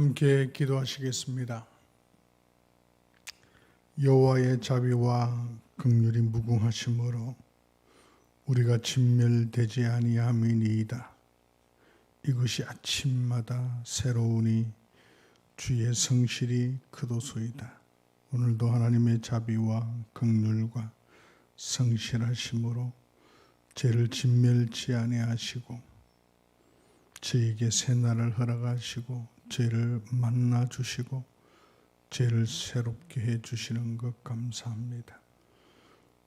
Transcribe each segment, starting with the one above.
함께 기도하시겠습니다. 여호와의 자비와 긍휼이 무궁하심으로 우리가 진멸되지 아니함이니이다. 이것이 아침마다 새로우니 주의 성실이 그도소이다. 오늘도 하나님의 자비와 긍휼과 성실하심으로 죄를 진멸치 아니하시고 저에게 새 날을 허락하시고 죄를 만나 주시고 죄를 새롭게 해 주시는 것 감사합니다.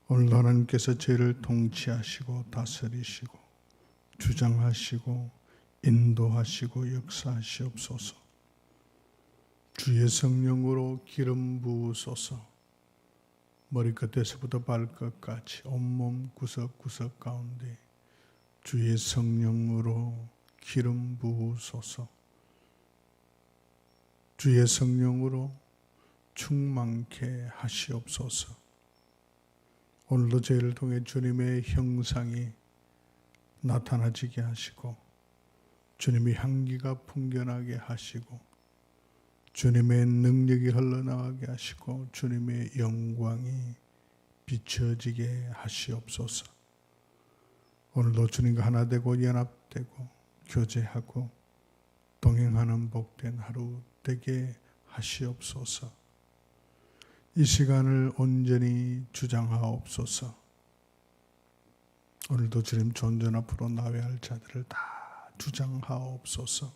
오늘도 하나님께서 죄를 통치하시고 다스리시고 주장하시고 인도하시고 역사하시옵소서. 주의 성령으로 기름 부으소서. 머리끝에서부터 발끝까지 온몸 구석구석 가운데 주의 성령으로 기름 부으소서. 주의 성령으로 충만케 하시옵소서. 오늘도 저희를 통해 주님의 형상이 나타나지게 하시고 주님의 향기가 풍겨나게 하시고 주님의 능력이 흘러나가게 하시고 주님의 영광이 비춰지게 하시옵소서. 오늘도 주님과 하나 되고 연합되고 교제하고 동행하는 복된 하루 되게 하시옵소서. 이 시간을 온전히 주장하옵소서. 오늘도 주님 존전 앞으로 나와야 할 자들을 다 주장하옵소서.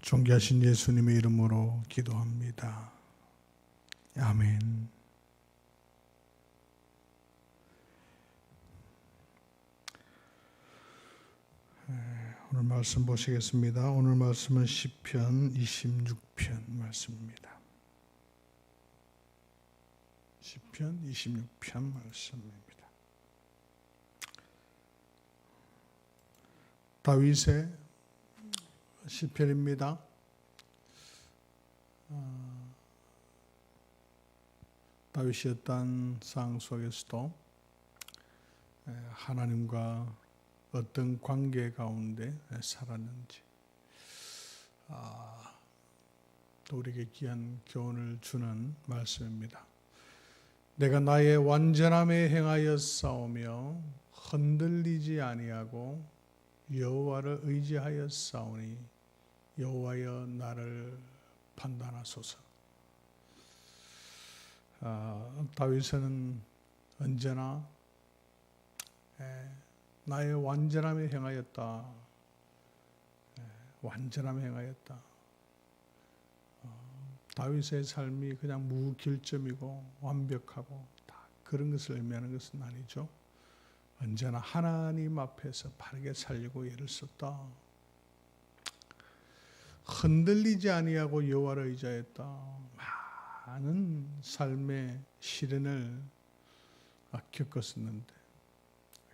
존귀하신 예수님의 이름으로 기도합니다. 아멘. 오늘 말씀 보시겠습니다. 오늘 말씀은 시편 26편 말씀입니다. 시편 26편 말씀입니다. 다윗의 시편입니다. 어, 다윗이 어떤 상황 속에서도 하나님과 어떤 관계 가운데 살았는지 아, 또 우리에게 귀한 교훈을 주는 말씀입니다. 내가 나의 완전함에 행하여 싸우며 흔들리지 아니하고 여호와를 의지하여 싸우니 여호와여 나를 판단하소서. 아, 다윗은 언제나 에, 나의 완전함에 행하였다. 에, 완전함에 행하였다. 어, 다윗의 삶이 그냥 무결점이고 완벽하고 다 그런 것을 의미하는 것은 아니죠. 언제나 하나님 앞에서 바르게 살려고 애를 썼다. 흔들리지 아니하고 여호와를 의지하였다. 많은 삶의 시련을 겪었었는데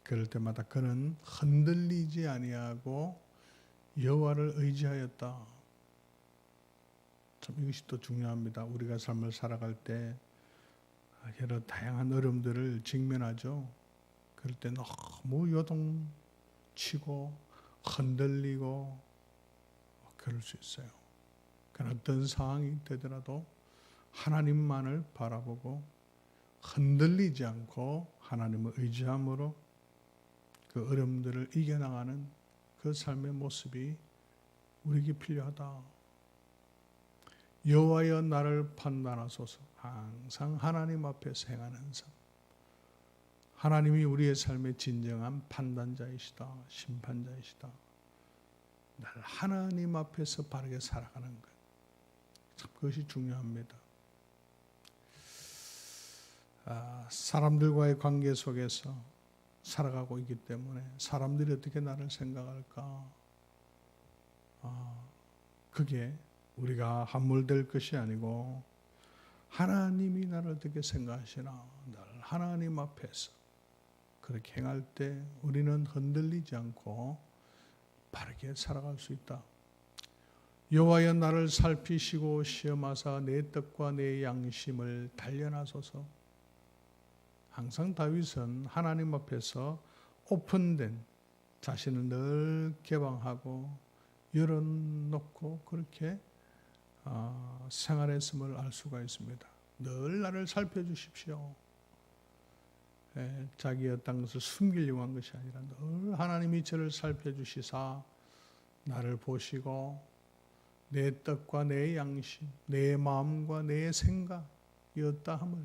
그럴 때마다 그는 흔들리지 아니하고 여호와를 의지하였다. 참 이것이 또 중요합니다. 우리가 삶을 살아갈 때 여러 다양한 어려움들을 직면하죠. 그럴 때 너무 요동치고 흔들리고 그럴 수 있어요. 그런 어떤 상황이 되더라도 하나님만을 바라보고 흔들리지 않고 하나님을 의지함으로 그 어려움들을 이겨나가는 그 삶의 모습이 우리에게 필요하다. 여호와여 나를 판단하소서. 항상 하나님 앞에서 행하는 삶. 하나님이 우리의 삶의 진정한 판단자이시다, 심판자이시다. 날 하나님 앞에서 바르게 살아가는 것. 참 그것이 중요합니다. 아, 사람들과의 관계 속에서 살아가고 있기 때문에 사람들이 어떻게 나를 생각할까? 아, 그게 우리가 함몰될 것이 아니고 하나님이 나를 어떻게 생각하시나? 날 하나님 앞에서 그렇게 행할 때 우리는 흔들리지 않고 바르게 살아갈 수 있다. 여호와여 나를 살피시고 시험하사 내 뜻과 내 양심을 단련하소서. 항상 다윗은 하나님 앞에서 오픈된 자신을 늘 개방하고 열어놓고 그렇게 아, 생활했음을 알 수가 있습니다. 늘 나를 살펴주십시오. 예, 자기 어떤 것을 숨기려고 한 것이 아니라 늘 하나님이 저를 살펴주시사 나를 보시고 내 뜻과 내 양심, 내 마음과 내 생각이었다 함을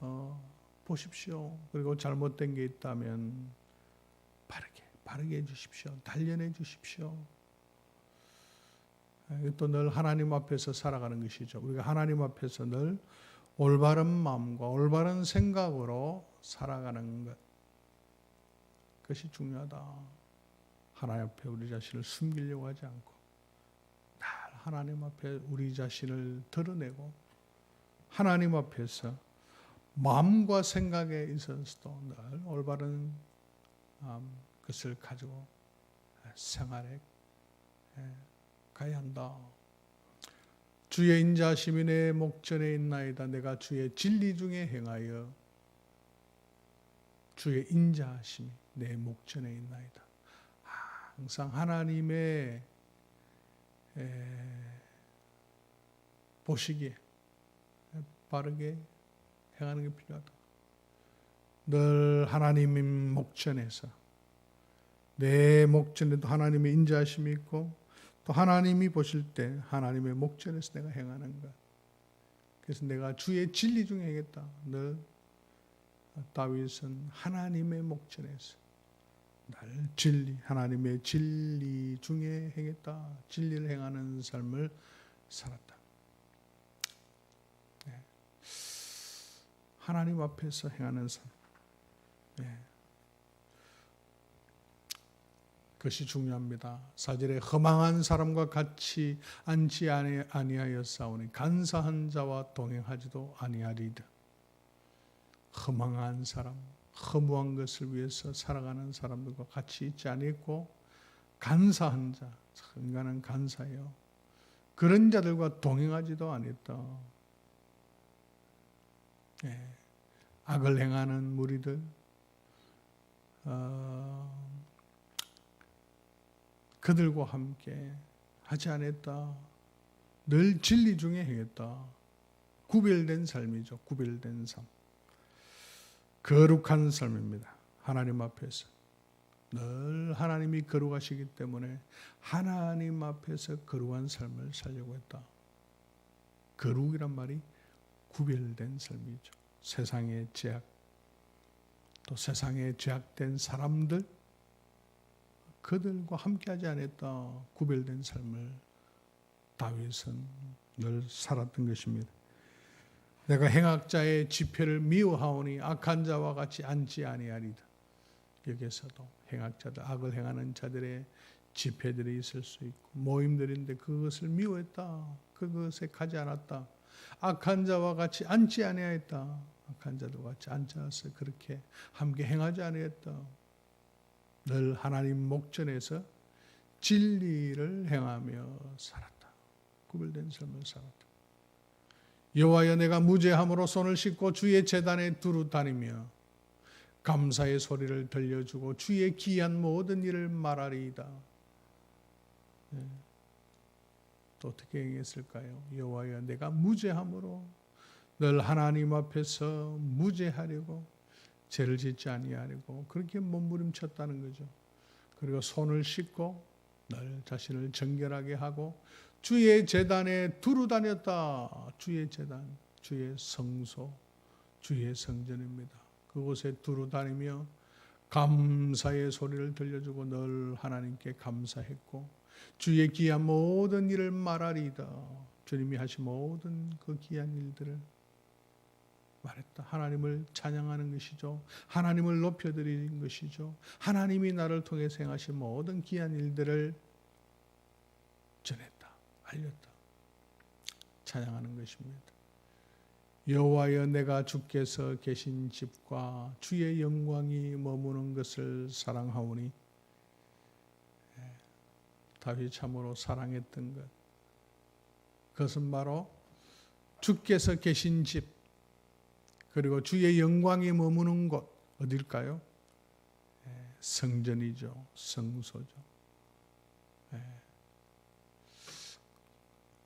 어, 보십시오. 그리고 잘못된 게 있다면 바르게 바르게 해주십시오. 단련해 주십시오. 또 늘 하나님 앞에서 살아가는 것이죠. 우리가 하나님 앞에서 늘 올바른 마음과 올바른 생각으로 살아가는 것. 그것이 중요하다. 하나님 앞에 우리 자신을 숨기려고 하지 않고 날 하나님 앞에 우리 자신을 드러내고 하나님 앞에서 마음과 생각에 있어서도 늘 올바른 것을 가지고 생활에 가야 한다. 주의 인자심이 내 목전에 있나이다. 내가 주의 진리 중에 행하여 주의 인자심이 내 목전에 있나이다. 항상 하나님의 보시기에 바르게 행하는 게 필요하다. 늘 하나님 목전에서 내 목전에도 하나님의 인자심이 있고 또 하나님이 보실 때 하나님의 목전에서 내가 행하는 것. 그래서 내가 주의 진리 중에 행했다. 늘 다윗은 하나님의 목전에서 날 진리, 하나님의 진리 중에 행했다. 진리를 행하는 삶을 살았다. 하나님 앞에서 행하는 삶. 네. 그것이 중요합니다. 사절에 허망한 사람과 같이 앉지 아니하였사오니 간사한 자와 동행하지도 아니하리다. 허망한 사람, 허무한 것을 위해서 살아가는 사람들과 같이 있지 아니했고 간사한 자, 인간은 간사해요. 그런 자들과 동행하지도 아니했다. 네. 악을 행하는 무리들, 어, 그들과 함께 하지 않았다. 늘 진리 중에 행했다. 구별된 삶이죠. 구별된 삶. 거룩한 삶입니다. 하나님 앞에서. 늘 하나님이 거룩하시기 때문에 하나님 앞에서 거룩한 삶을 살려고 했다. 거룩이란 말이 구별된 삶이죠. 세상의 죄악, 또 세상에 죄악된 사람들, 그들과 함께하지 않았다. 구별된 삶을 다윗은 늘 살았던 것입니다. 내가 행악자의 지표를 미워하오니 악한 자와 같이 앉지 아니하리다. 여기서도 행악자들, 악을 행하는 자들의 집회들이 있을 수 있고 모임들인데 그것을 미워했다. 그것에 가지 않았다. 악한 자와 같이 앉지 아니하였다. 악한 자들과 같이 앉아서 그렇게 함께 행하지 아니했다. 늘 하나님 목전에서 진리를 행하며 살았다. 구별된 삶을 살았다. 여호와여 내가 무죄함으로 손을 씻고 주의 재단에 두루 다니며 감사의 소리를 들려주고 주의 기한 모든 일을 말하리이다. 네. 또 어떻게 행했을까요? 여호와여 내가 무죄함으로 늘 하나님 앞에서 무죄하려고 죄를 짓지 아니하려고 그렇게 몸부림쳤다는 거죠. 그리고 손을 씻고 늘 자신을 정결하게 하고 주의 재단에 두루 다녔다. 주의 재단, 주의 성소, 주의 성전입니다. 그곳에 두루 다니며 감사의 소리를 들려주고 늘 하나님께 감사했고 주의 귀한 모든 일을 말하리이다. 주님이 하신 모든 그 귀한 일들을 말했다. 하나님을 찬양하는 것이죠. 하나님을 높여드리는 것이죠. 하나님이 나를 통해 행하신 모든 귀한 일들을 전했다. 알렸다. 찬양하는 것입니다. 여호와여 내가 주께서 계신 집과 주의 영광이 머무는 것을 사랑하오니 예, 다윗 참으로 사랑했던 것. 그것은 바로 주께서 계신 집, 그리고 주의 영광이 머무는 곳, 어딜까요? 예, 성전이죠. 성소죠. 예.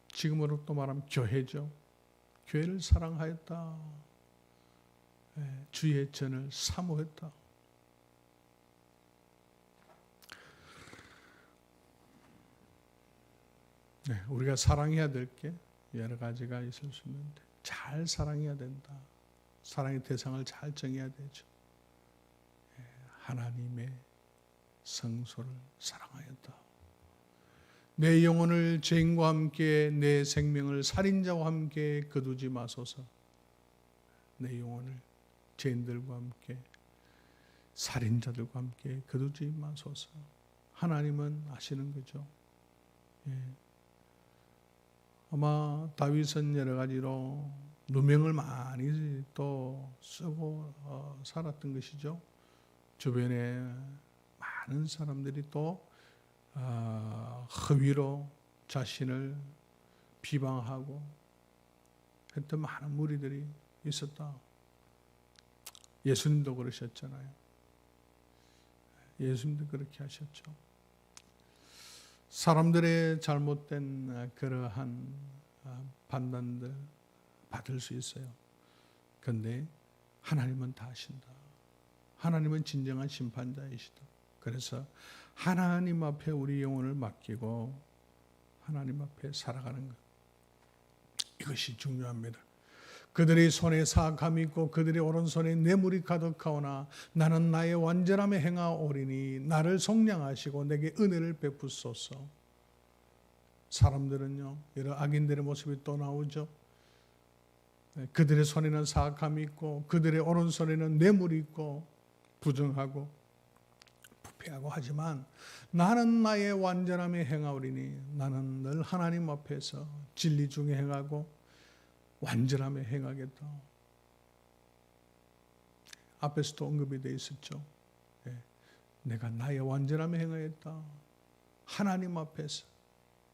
지금으로 또 말하면 교회죠. 교회를 사랑하였다. 예, 주의 전을 사모했다. 네, 우리가 사랑해야 될 게 여러 가지가 있을 수 있는데 잘 사랑해야 된다. 사랑의 대상을 잘 정해야 되죠. 예, 하나님의 성소를 사랑하였다. 내 영혼을 죄인과 함께 내 생명을 살인자와 함께 거두지 마소서. 내 영혼을 죄인들과 함께 살인자들과 함께 거두지 마소서. 하나님은 아시는 거죠. 예. 아마 다윗은 여러 가지로 누명을 많이 또 쓰고 어, 살았던 것이죠. 주변에 많은 사람들이 또 어, 허위로 자신을 비방하고 했던 많은 무리들이 있었다. 예수님도 그러셨잖아요. 예수님도 그렇게 하셨죠. 사람들의 잘못된 그러한 판단들 받을 수 있어요. 그런데 하나님은 다 아신다. 하나님은 진정한 심판자이시다. 그래서 하나님 앞에 우리 영혼을 맡기고 하나님 앞에 살아가는 것. 이것이 중요합니다. 그들의 손에 사악함이 있고 그들의 오른손에 뇌물이 가득하오나 나는 나의 완전함에 행하오리니 나를 속량하시고 내게 은혜를 베푸소서. 사람들은요 여러 악인들의 모습이 또 나오죠. 네, 그들의 손에는 사악함이 있고 그들의 오른손에는 뇌물이 있고 부정하고 부패하고 하지만 나는 나의 완전함에 행하오리니 나는 늘 하나님 앞에서 진리 중에 행하고 완전함에 행하겠다. 앞에서도 언급이 되어 있었죠. 예. 내가 나의 완전함에 행하였다. 하나님 앞에서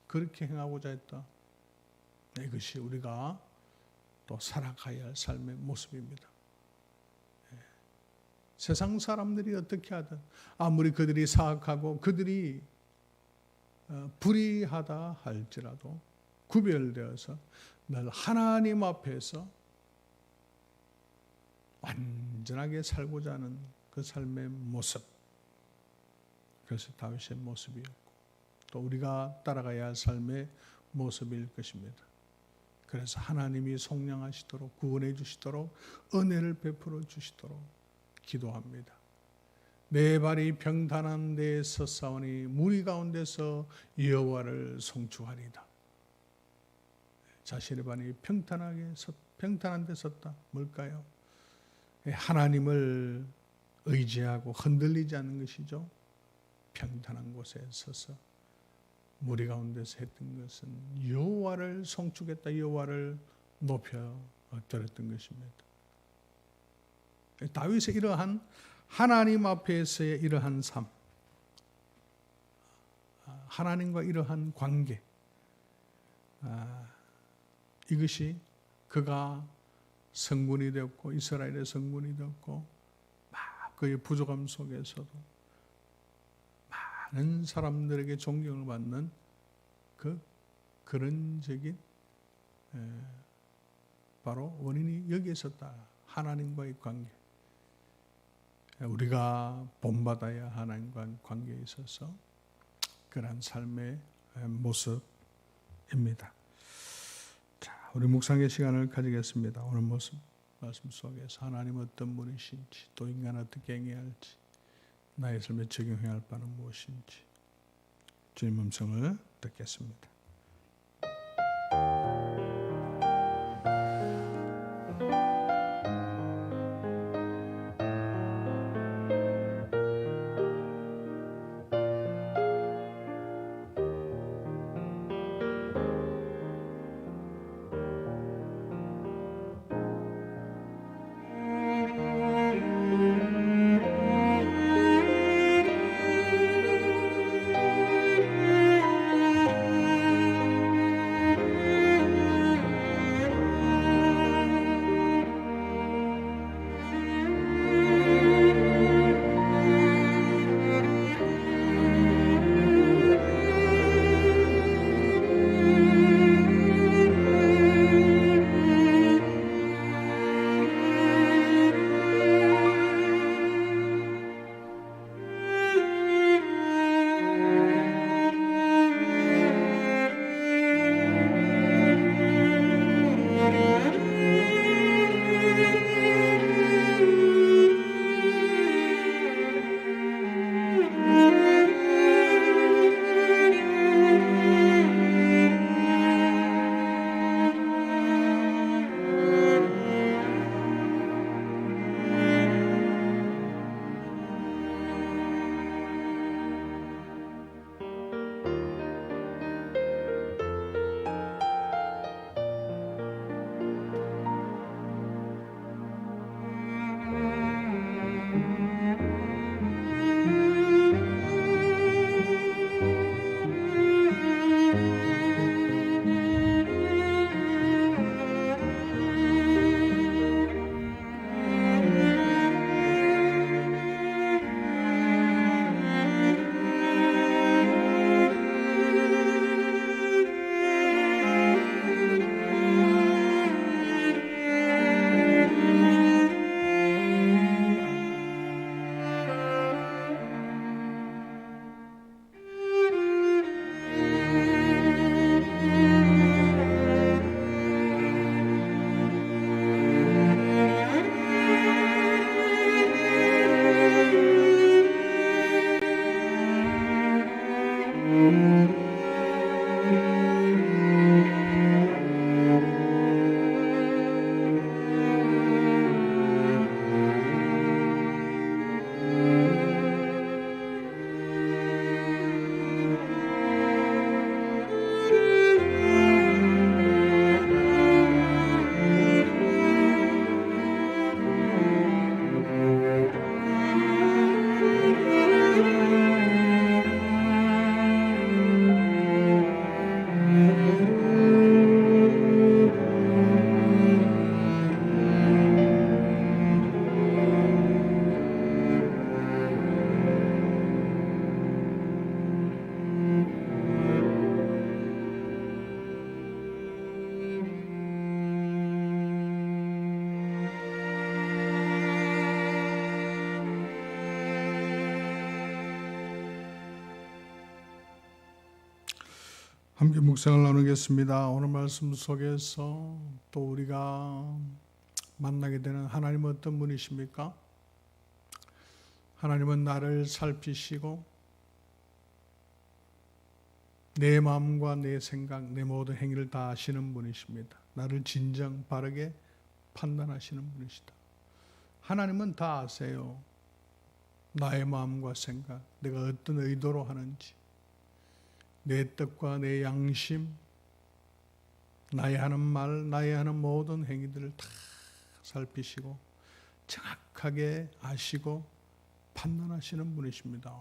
그렇게 행하고자 했다. 네, 이것이 우리가 또 살아가야 할 삶의 모습입니다. 예. 세상 사람들이 어떻게 하든 아무리 그들이 사악하고 그들이 어, 불의하다 할지라도 구별되어서 늘 하나님 앞에서 완전하게 살고자 하는 그 삶의 모습. 그래서 다윗의 모습이었고 또 우리가 따라가야 할 삶의 모습일 것입니다. 그래서 하나님이 속량하시도록 구원해 주시도록 은혜를 베풀어 주시도록 기도합니다. 내 발이 평탄한 데에 섰사오니 무리 가운데서 여호와를 송축하리다. 자신의 발이 평탄하게 섰, 평탄한 데 섰다. 뭘까요? 하나님을 의지하고 흔들리지 않는 것이죠. 평탄한 곳에 서서 무리 가운데서 했던 것은 여호와를 송축했다. 여호와를 높여 드렸던 것입니다. 다윗의 이러한 하나님 앞에서의 이러한 삶, 하나님과 이러한 관계, 아, 이것이 그가 성군이 되었고 이스라엘의 성군이 되었고 막 그의 부족함 속에서도 많은 사람들에게 존경을 받는 그 그런적인 바로 원인이 여기 있었다. 하나님과의 관계. 우리가 본받아야 하나님과 관계에 있어서 그러한 삶의 모습입니다. 우리 묵상의 시간을 가지겠습니다. 오늘 모습 말씀 속에서 하나님 어떤 분이신지 또 인간 어떻게 행해야 할지 나의 삶에 적용해야 할 바는 무엇인지 주님 음성을 듣겠습니다. 함께 묵상을 나누겠습니다. 오늘 말씀 속에서 또 우리가 만나게 되는 하나님은 어떤 분이십니까? 하나님은 나를 살피시고 내 마음과 내 생각, 내 모든 행위를 다 아시는 분이십니다. 나를 진정 바르게 판단하시는 분이시다. 하나님은 다 아세요. 나의 마음과 생각, 내가 어떤 의도로 하는지, 내 뜻과 내 양심, 나의 하는 말, 나의 하는 모든 행위들을 다 살피시고 정확하게 아시고 판단하시는 분이십니다.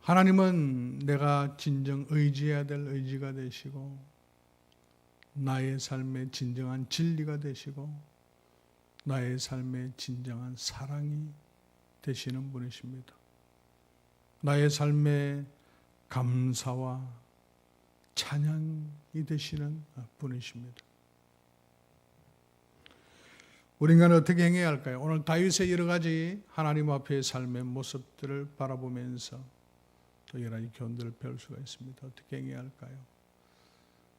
하나님은 내가 진정 의지해야 될 의지가 되시고 나의 삶의 진정한 진리가 되시고 나의 삶의 진정한 사랑이 되시는 분이십니다. 나의 삶의 감사와 찬양이 되시는 분이십니다. 우리 인간은 어떻게 행해야 할까요? 오늘 다윗의 여러 가지 하나님 앞의 삶의 모습들을 바라보면서 또 여러 가지 교훈들을 배울 수가 있습니다. 어떻게 행해야 할까요?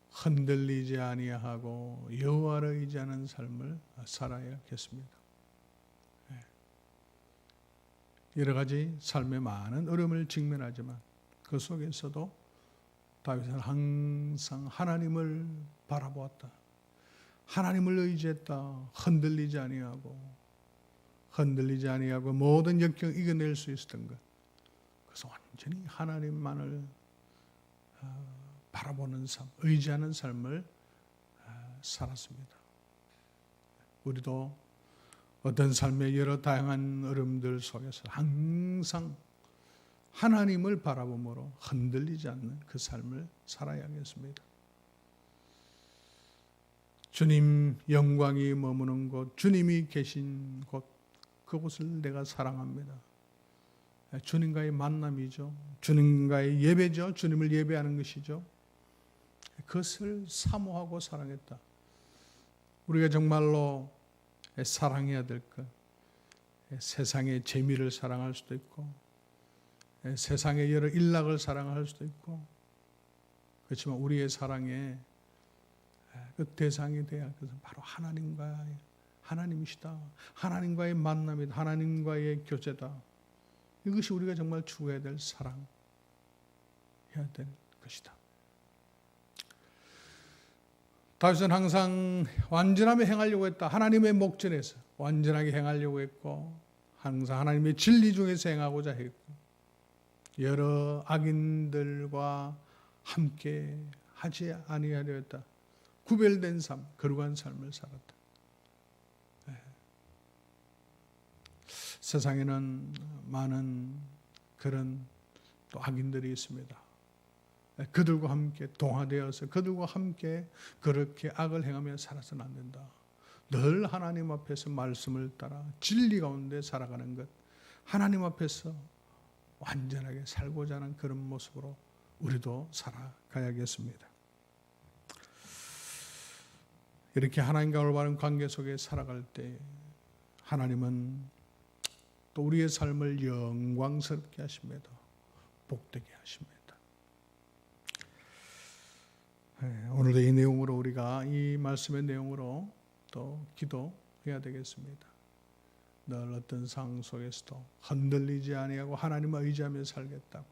흔들리지 아니하고 여호와를 의지하는 삶을 살아야겠습니다. 예. 여러 가지 삶의 많은 어려움을 직면하지만 그 속에서도 다윗은 항상 하나님을 바라보았다. 하나님을 의지했다. 흔들리지 아니하고 흔들리지 아니하고 모든 역경 이겨낼 수 있었던 것. 그래서 완전히 하나님만을 어, 바라보는 삶, 의지하는 삶을 어, 살았습니다. 우리도 어떤 삶의 여러 다양한 어려움들 속에서 항상 하나님을 바라봄으로 흔들리지 않는 그 삶을 살아야겠습니다. 주님 영광이 머무는 곳, 주님이 계신 곳, 그곳을 내가 사랑합니다. 주님과의 만남이죠. 주님과의 예배죠. 주님을 예배하는 것이죠. 그것을 사모하고 사랑했다. 우리가 정말로 사랑해야 될 것. 세상의 재미를 사랑할 수도 있고, 세상의 여러 일락을 사랑할 수도 있고, 그렇지만 우리의 사랑에 그 대상이 돼야 그래서 바로 하나님과 하나님이시다. 하나님과의 만남이다. 하나님과의 교제다. 이것이 우리가 정말 추구해야 될 사랑 해야 될 것이다. 다윗은 항상 완전하게 행하려고 했다. 하나님의 목전에서 완전하게 행하려고 했고 항상 하나님의 진리 중에서 행하고자 했고 여러 악인들과 함께 하지 아니하려 했다. 구별된 삶, 거룩한 삶을 살았다. 네. 세상에는 많은 그런 또 악인들이 있습니다. 네. 그들과 함께 동화되어서 그들과 함께 그렇게 악을 행하며 살아서는 안 된다. 늘 하나님 앞에서 말씀을 따라 진리 가운데 살아가는 것, 하나님 앞에서 완전하게 살고자 하는 그런 모습으로 우리도 살아가야겠습니다. 이렇게 하나님과 올바른 관계 속에 살아갈 때 하나님은 또 우리의 삶을 영광스럽게 하십니다. 복되게 하십니다. 네, 오늘도 이 내용으로 우리가 이 말씀의 내용으로 또 기도해야 되겠습니다. 늘 어떤 상황 속에서도 흔들리지 아니하고 하나님을 의지하며 살겠다고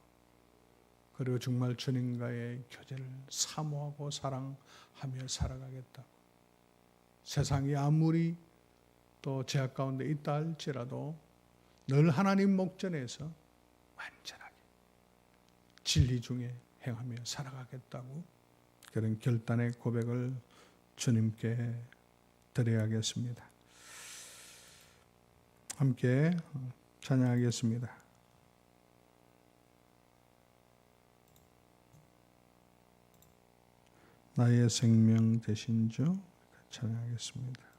그리고 정말 주님과의 교제를 사모하고 사랑하며 살아가겠다고 세상이 아무리 또 제약 가운데 있다 할지라도 늘 하나님 목전에서 완전하게 진리 중에 행하며 살아가겠다고 그런 결단의 고백을 주님께 드려야겠습니다. 함께 찬양하겠습니다. 나의 생명 되신 주 찬양하겠습니다.